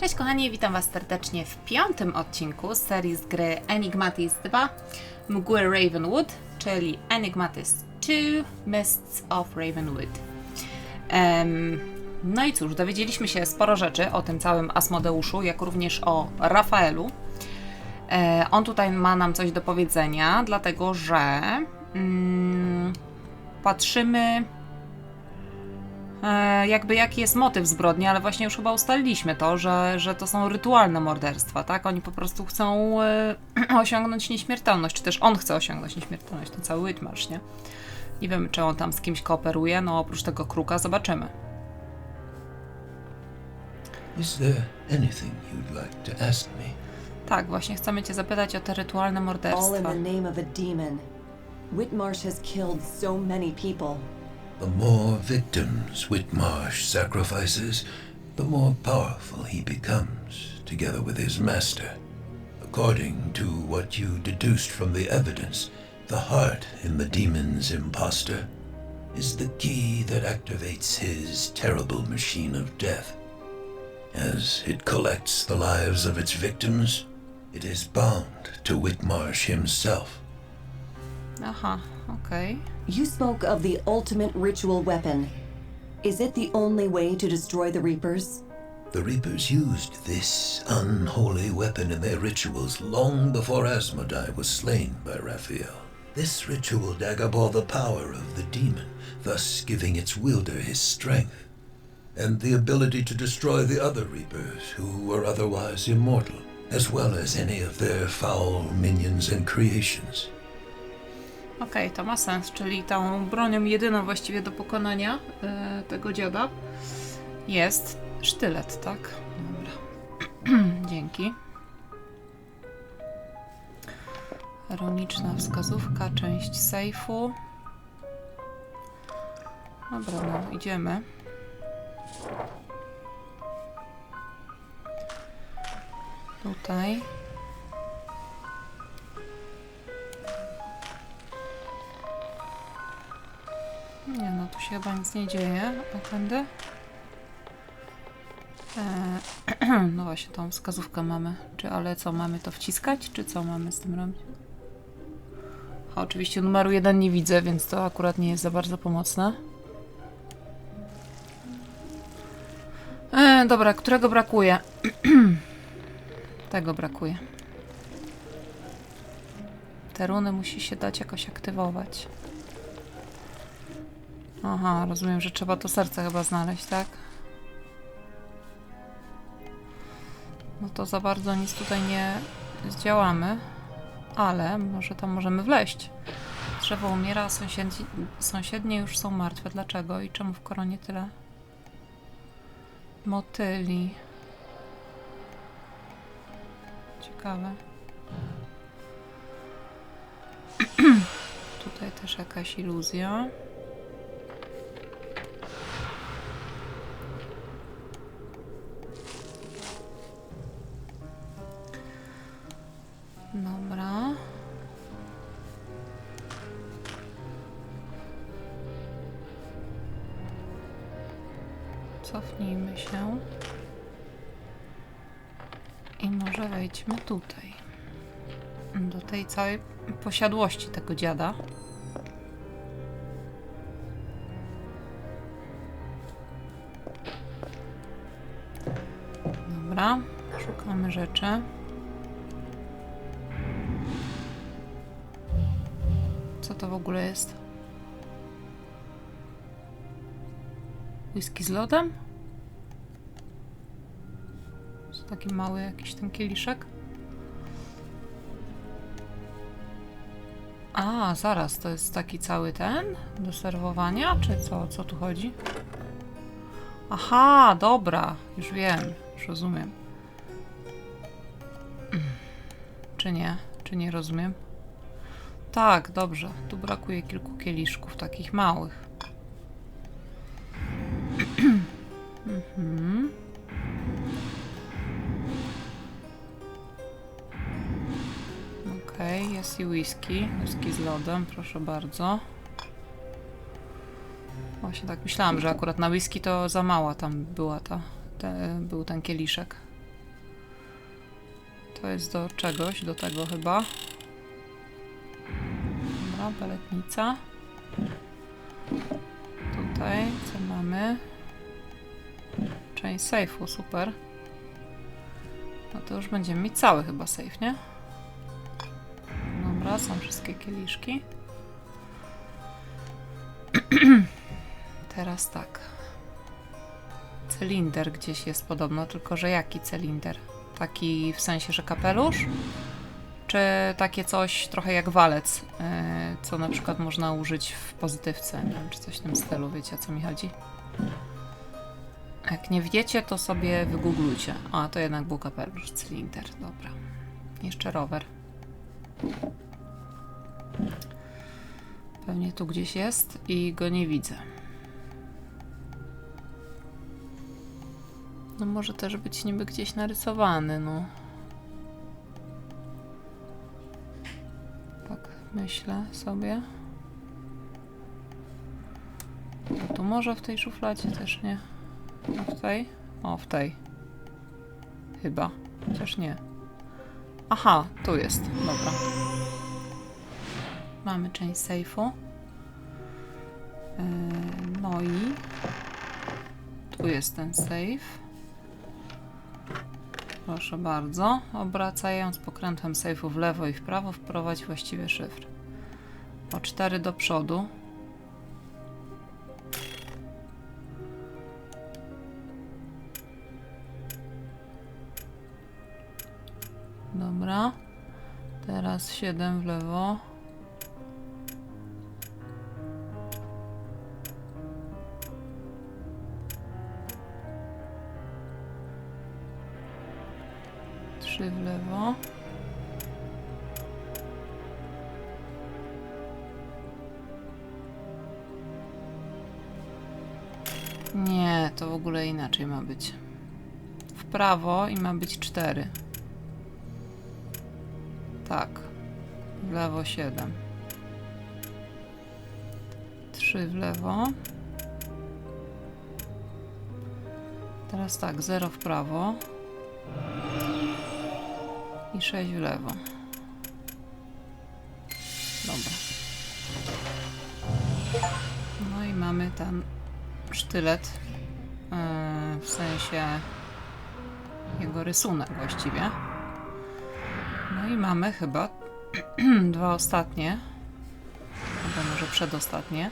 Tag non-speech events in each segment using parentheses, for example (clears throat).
Cześć kochani, witam Was serdecznie w piątym odcinku serii z gry Enigmatis 2 Mgły Ravenwood, czyli Enigmatis 2 Mists of Ravenwood. Em, no i cóż, dowiedzieliśmy się sporo rzeczy o tym całym Asmodeuszu, jak również o Rafaelu. E, on tutaj ma nam coś do powiedzenia, dlatego że mm, patrzymy jakby jaki jest motyw zbrodni, ale właśnie już chyba ustaliliśmy to, że, że to są rytualne morderstwa, tak? Oni po prostu chcą e, (clears throat) osiągnąć nieśmiertelność, czy też on chce osiągnąć nieśmiertelność, ten cały Whitmarsh, nie? Nie wiemy, czy on tam z kimś kooperuje, no oprócz tego kruka zobaczymy. Is there anything you'd like to ask me? Tak, właśnie chcemy cię zapytać o te rytualne All in morderstwa. the name of a demon. Whitmarsh has killed so many people. The more victims Whitmarsh sacrifices, the more powerful he becomes, together with his master. According to what you deduced from the evidence, the heart in the demon's impostor is the key that activates his terrible machine of death. As it collects the lives of its victims, it is bound to Whitmarsh himself. Aha, okej. You spoke of the ultimate ritual weapon. Is it the only way to destroy the Reapers? The Reapers used this unholy weapon in their rituals long before Asmodai was slain by Raphael. This ritual dagger bore the power of the demon, thus giving its wielder his strength, and the ability to destroy the other Reapers who were otherwise immortal, as well as any of their foul minions and creations. Okej, to ma sens, czyli tą bronią jedyną właściwie do pokonania e, tego dziada jest sztylet, tak? Dobra. (clears throat) Dzięki. Ironiczna wskazówka, część sejfu. Dobra, no, idziemy. Tutaj. Chyba nic nie dzieje. A tędy? Eee, (clears throat) no właśnie, tą wskazówkę mamy. Czy ale co, mamy to wciskać, czy co mamy z tym robić? A, oczywiście numeru 1 nie widzę, więc to akurat nie jest za bardzo pomocne. Eee, dobra, którego brakuje? (clears throat) Tego brakuje. Te runy musi się dać jakoś aktywować. Aha, rozumiem, że trzeba to serce chyba znaleźć, tak? No to za bardzo nic tutaj nie zdziałamy, ale może tam możemy wleźć. Drzewo umiera, a sąsiedzi, sąsiednie już są martwe. Dlaczego i czemu w koronie tyle motyli? Ciekawe. (clears throat) Tutaj też jakaś iluzja. Cofnijmy się. I może wejdźmy tutaj. Do tej całej posiadłości tego dziada. Dobra, szukamy rzeczy. Co to w ogóle jest? Whisky z lodem? Jest taki mały jakiś ten kieliszek. A, zaraz, to jest taki cały ten do serwowania, czy co? Co tu chodzi? Aha, dobra, już wiem, już rozumiem. (clears throat) Czy nie? Czy nie rozumiem? Tak, dobrze. Tu brakuje kilku kieliszków, takich małych. Mhm. Okej, jest i whisky. Whisky z lodem, proszę bardzo. Właśnie tak myślałam, że akurat na whisky to za mała tam była ta, te, był ten kieliszek. To jest do czegoś, do tego chyba. Dobra, baletnica. Tutaj co mamy? Część sejfu, super. No to już będziemy mieć cały chyba safe, nie? Dobra, są wszystkie kieliszki. (clears throat) Teraz tak. Cylinder gdzieś jest podobno, tylko że jaki cylinder? Taki w sensie, że kapelusz? Czy takie coś trochę jak walec, yy, co na przykład można użyć w pozytywce, nie wiem, czy coś w tym stylu, wiecie o co mi chodzi? Jak nie wiecie, to sobie wygooglujcie. A, to jednak był kapelusz, cylinder, dobra. Jeszcze rower. Pewnie tu gdzieś jest i go nie widzę. No może też być niby gdzieś narysowany, no. Tak myślę sobie. No tu może w tej szufladzie też nie. W tej? O, w tej. Chyba. Chociaż nie. Aha, tu jest. Dobra. Mamy część sejfu. Yy, no i tu jest ten safe. Proszę bardzo. Obracając pokrętłem sejfu w lewo i w prawo wprowadź właściwy szyfr. O 4 do przodu. Dobra. Teraz 7 w lewo. Trzy w lewo. Nie, to w ogóle inaczej ma być. W prawo i ma być cztery. Lewo 7. 3 w lewo. Teraz tak, 0 w prawo. I 6 w lewo. Dobra. No i mamy ten sztylet. Yy, w sensie jego rysunek właściwie. No i mamy chyba (clears throat) dwa ostatnie, albo może przedostatnie,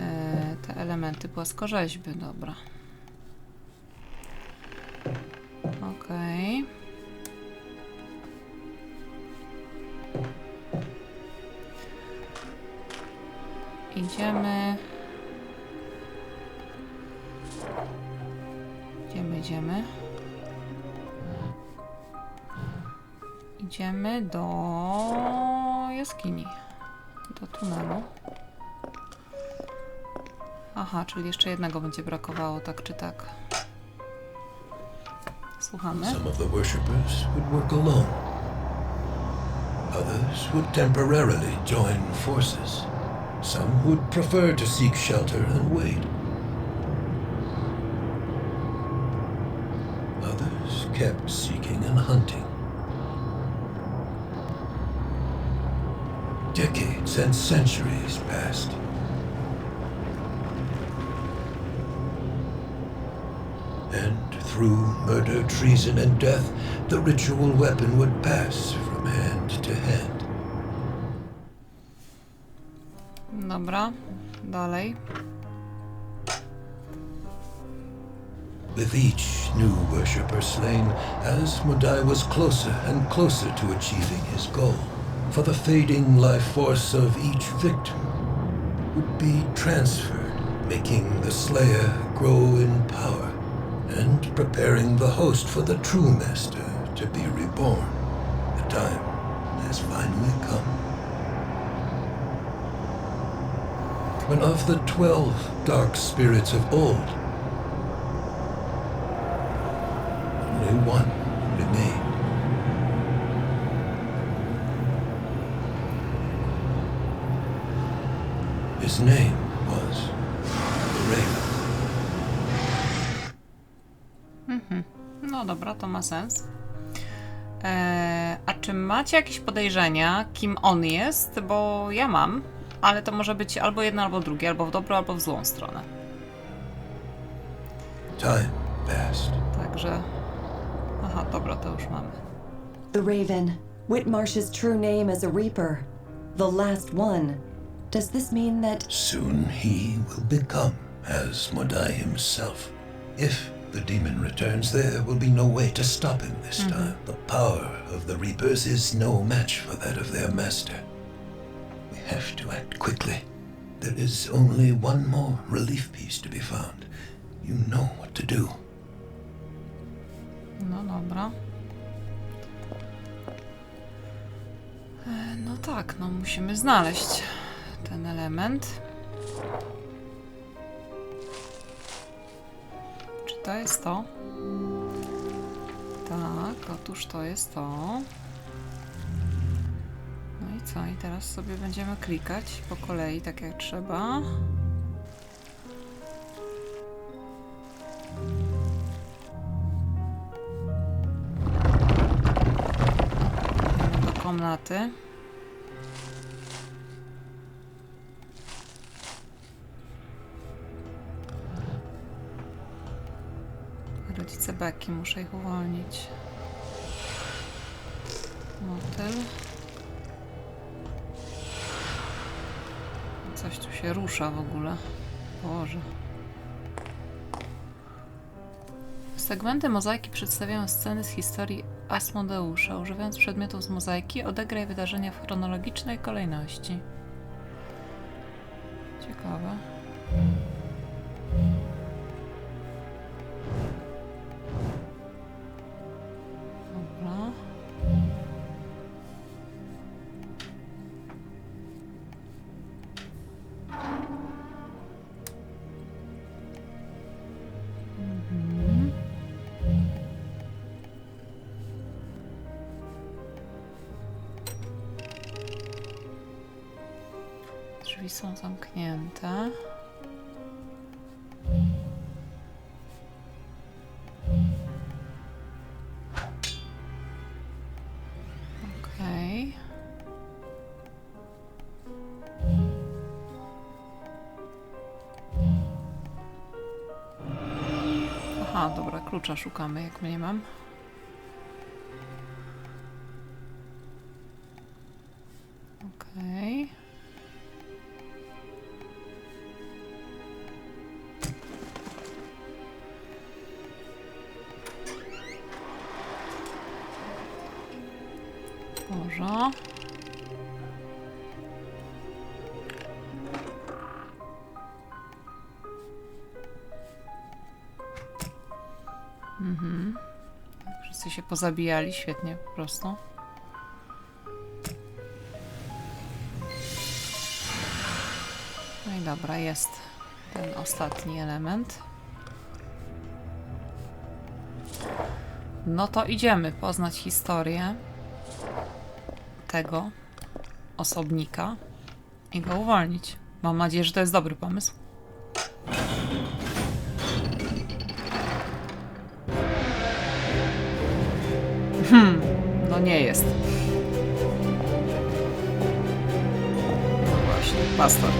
e, te elementy płaskorzeźby, dobra. Okej. Idziemy. Idziemy, idziemy. Idziemy do jaskini. Do tunelu. Aha, czyli jeszcze jednego będzie brakowało, tak czy tak. Słuchamy. Some of the worshippers would work alone. Others would temporarily join forces. Some would prefer to seek shelter and wait. Others kept seeking and hunting. And centuries passed. And through murder, treason, and death, the ritual weapon would pass from hand to hand. Dobra, dalej. With each new worshipper slain, Asmodai was closer and closer to achieving his goal. For the fading life force of each victim would be transferred, making the Slayer grow in power and preparing the host for the true Master to be reborn. The time has finally come. When of the twelve dark spirits of old, only one Name was the Raven. No dobra, to ma sens. Eee, a czy macie jakieś podejrzenia, kim on jest? Bo ja mam, ale to może być albo jedno, albo drugie, albo w dobrą, albo w złą stronę. Time passed. Także. Aha, dobra, to już mamy. The Raven, Whitmarsh's true name as a Reaper. The last one. Does this mean that Soon he will become as Modai himself. If the demon returns, there will be no way to stop him this mm-hmm. time. The power of the Reapers is no match for that of their master. We have to act quickly. There is only one more relief piece to be found. You know what to do. No dobra. E, No tak, no musimy znaleźć ten element. Czy to jest to? Tak, otóż to jest to. No i co? I teraz sobie będziemy klikać po kolei, tak jak trzeba. do komnaty. Becky, muszę ich uwolnić. Motyl. Coś tu się rusza w ogóle. Boże. Segmenty mozaiki przedstawiają sceny z historii Asmodeusza. Używając przedmiotów z mozaiki, odegraj wydarzenia w chronologicznej kolejności. Ciekawe. Drzwi są zamknięte. Okej. Aha, dobra, klucza szukamy, jak mnie mam. Okej. Może. Mhm. Wszyscy się pozabijali, świetnie po prostu. No i dobra, jest ten ostatni element. No to idziemy poznać historię tego osobnika i go uwolnić. Mam nadzieję, że to jest dobry pomysł. Hmm, no nie jest. No właśnie, pastor.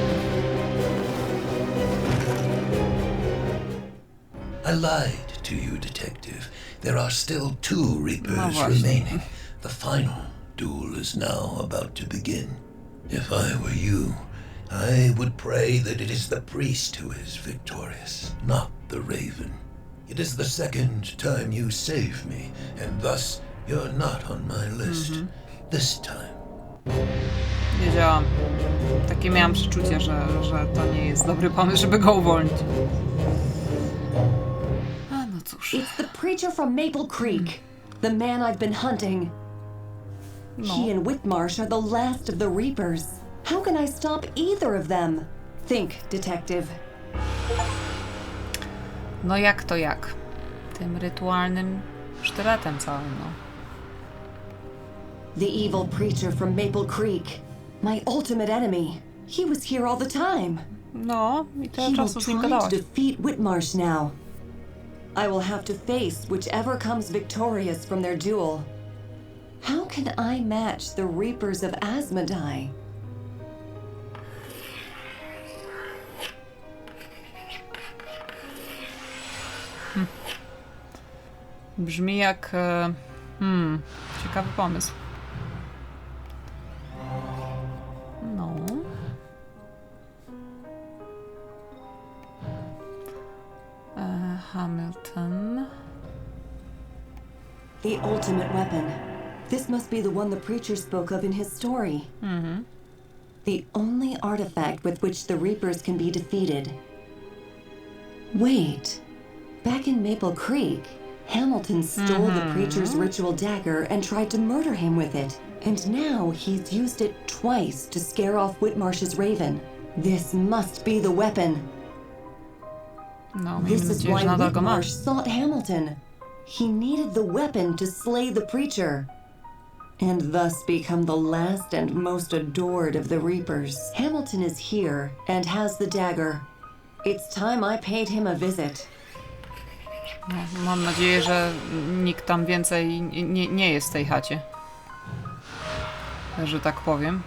I lied to you, Detective. There are still two Reapers właśnie. remaining. The final duel is now about to begin. If I were you, I would pray that it is the priest who is victorious, not the raven. It is the second time you save me, and thus you're not on my list. This time, Wiedziałam. Takie miałam przeczucie, że, że to nie jest dobry pomysł, żeby go uwolnić. A no cóż. it's the preacher from Maple Creek, the man I've been hunting? No. He and Whitmarsh are the last of the Reapers. How can I stop either of them? Think, detective. No jak to jak? Tym rytualnym sztyletem całym, no. The evil preacher from Maple Creek. My ultimate enemy. He was here all the time. No, i He tyle will czasu z nim try to defeat Whitmarsh now. I will have to face whichever comes victorious from their duel. How can I match the Reapers of Asmodai? Brzmi jak. Hmm, ciekawy pomysł. No. E, Hamilton. The ultimate weapon. This must be the one the preacher spoke of in his story. The only artifact with which the Reapers can be defeated. Wait. Back in Maple Creek, Hamilton stole the preacher's ritual dagger and tried to murder him with it. And now he's used it twice to scare off Whitmarsh's raven. This must be the weapon. No, This is why że nadal go ma. Whitmarsh sought Hamilton. He needed the weapon to slay the preacher. And thus become the last and most adored of the Reapers. Hamilton is here and has the dagger. It's time I paid him a visit. No, mam nadzieję, że nikt tam więcej nie, nie jest w tej chacie. Że tak powiem.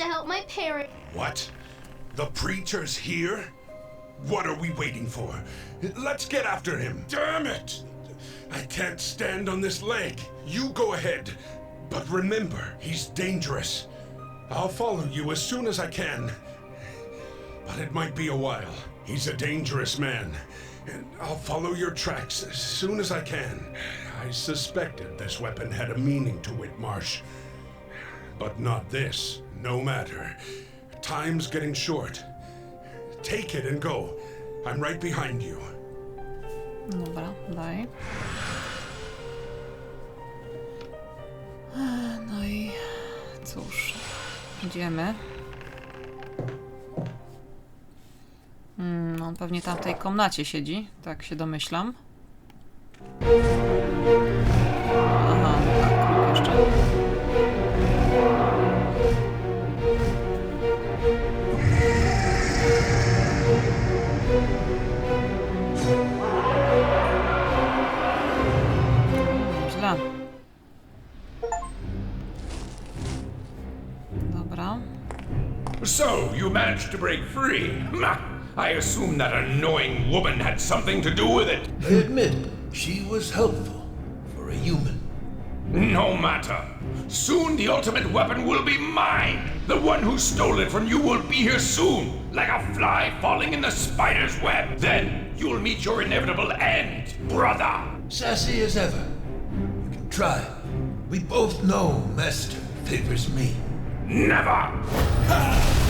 To help my parents. What? The preacher's here? What are we waiting for? Let's get after him. Damn it! I can't stand on this leg. You go ahead. But remember, he's dangerous. I'll follow you as soon as I can. But it might be a while. He's a dangerous man. And I'll follow your tracks as soon as I can. I suspected this weapon had a meaning to Whitmarsh. But not this. No matter. Time's getting short. Take it and go. I'm right behind you. Dobra, daj. No i cóż, idziemy. Mm, on pewnie tam w tej komnacie siedzi, tak się domyślam. Managed to break free? I assume that annoying woman had something to do with it. I admit, she was helpful for a human. No matter. Soon the ultimate weapon will be mine. The one who stole it from you will be here soon, like a fly falling in the spider's web. Then you'll meet your inevitable end, brother. Sassy as ever. You can try. We both know Master favors me. Never.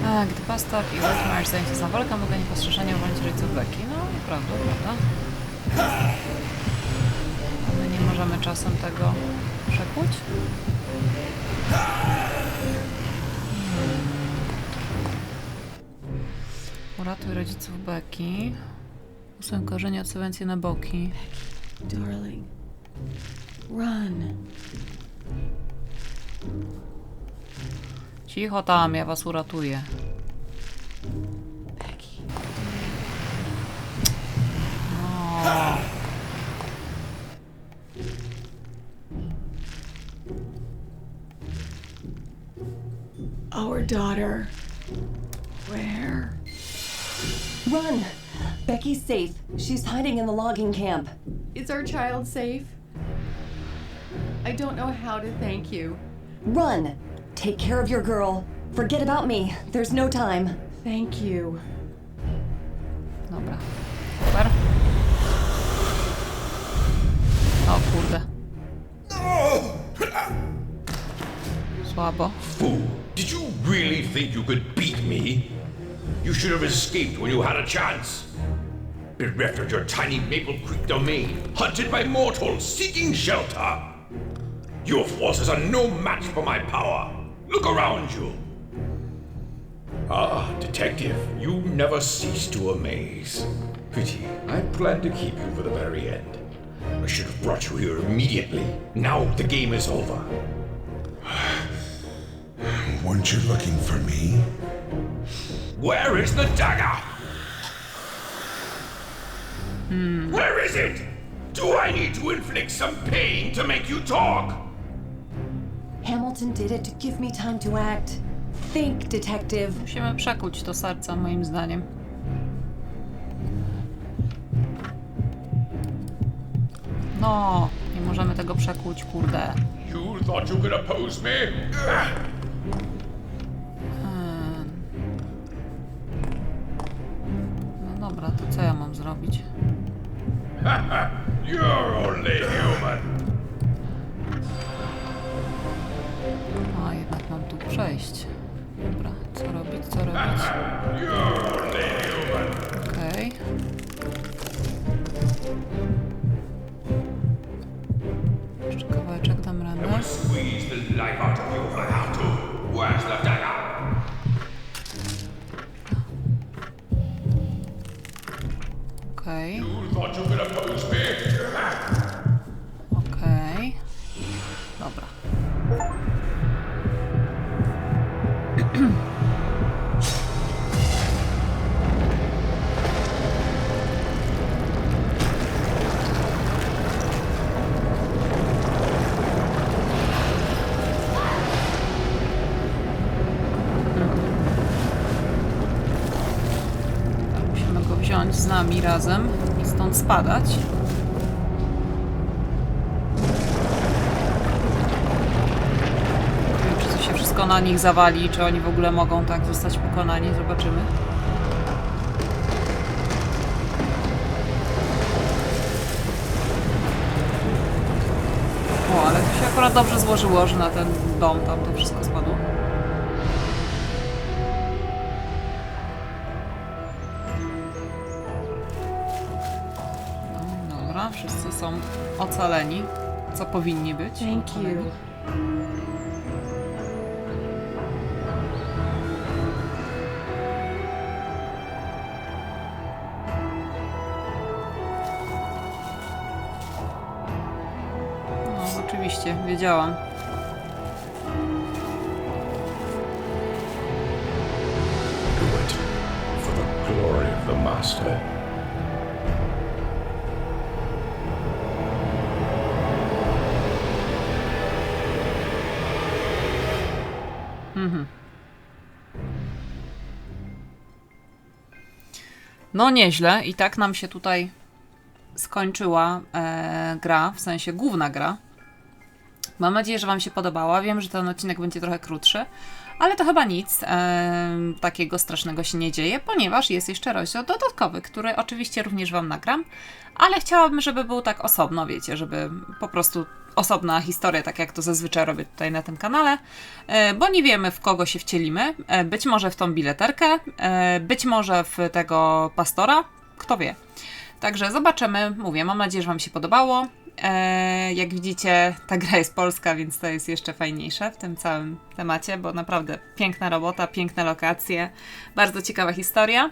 Gdy Pastor i Whitmarsh zajęci się za walkę, mogę niepostrzeżenie uwolnić rodziców Becky. No, prawda, prawda. My nie możemy czasem tego przekuć? Uratuj rodziców Becky. Usuń korzenie od subwencji na boki. Darling, run. Cicho tam, ja was uratuję. Becky. Our daughter. Where? Run! Becky's safe. She's hiding in the logging camp. Is our child safe? I don't know how to thank you. Run! Take care of your girl. Forget about me. There's no time. Thank you. Dobra. Super. O kurde. Słabo. Fool, did you really think you could beat me? You should have escaped when you had a chance. Bereft of your tiny Maple Creek domain, hunted by mortals seeking shelter. Your forces are no match for my power. Look around you. Ah, detective, you never cease to amaze. Pity. I planned to keep you for the very end. I should have brought you here immediately. Now the game is over. (sighs) Weren't you looking for me? Where is the dagger? Where is it? Do I need to inflict some pain to make you talk? Hamilton did it to give me time to act. Think, detective. Musimy przekuć to serce, moim zdaniem. No, nie możemy tego przekuć, kurde. You thought you could oppose me? No dobra, to co ja mam zrobić? (laughs) You're only human. Przejść. Dobra, co robić, co robić? Z nami razem i stąd spadać. Nie wiem, czy to się wszystko na nich zawali, czy oni w ogóle mogą tak zostać pokonani. Zobaczymy. O, ale to się akurat dobrze złożyło, że na ten dom tam to wszystko spadło. Są ocaleni, co powinni być. Thank you. No, oczywiście, wiedziałam. Do it for the glory of the Master. No nieźle i tak nam się tutaj skończyła e, gra, w sensie główna gra. Mam nadzieję, że Wam się podobała. Wiem, że ten odcinek będzie trochę krótszy, ale to chyba nic e, takiego strasznego się nie dzieje, ponieważ jest jeszcze rozdział dodatkowy, który oczywiście również Wam nagram, ale chciałabym, żeby był tak osobno, wiecie, żeby po prostu osobna historia, tak jak to zazwyczaj robię tutaj na tym kanale, e, bo nie wiemy w kogo się wcielimy. E, Być może w tą bileterkę, e, być może w tego pastora, kto wie. Także zobaczymy. Mówię, mam nadzieję, że Wam się podobało. E, jak widzicie, ta gra jest polska, więc to jest jeszcze fajniejsze w tym całym temacie, bo naprawdę piękna robota, piękne lokacje, bardzo ciekawa historia.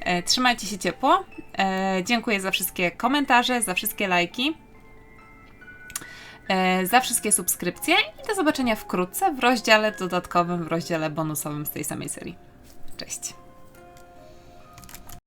E, trzymajcie się ciepło. E, dziękuję za wszystkie komentarze, za wszystkie lajki, za wszystkie subskrypcje i do zobaczenia wkrótce w rozdziale dodatkowym, w rozdziale bonusowym z tej samej serii. Cześć!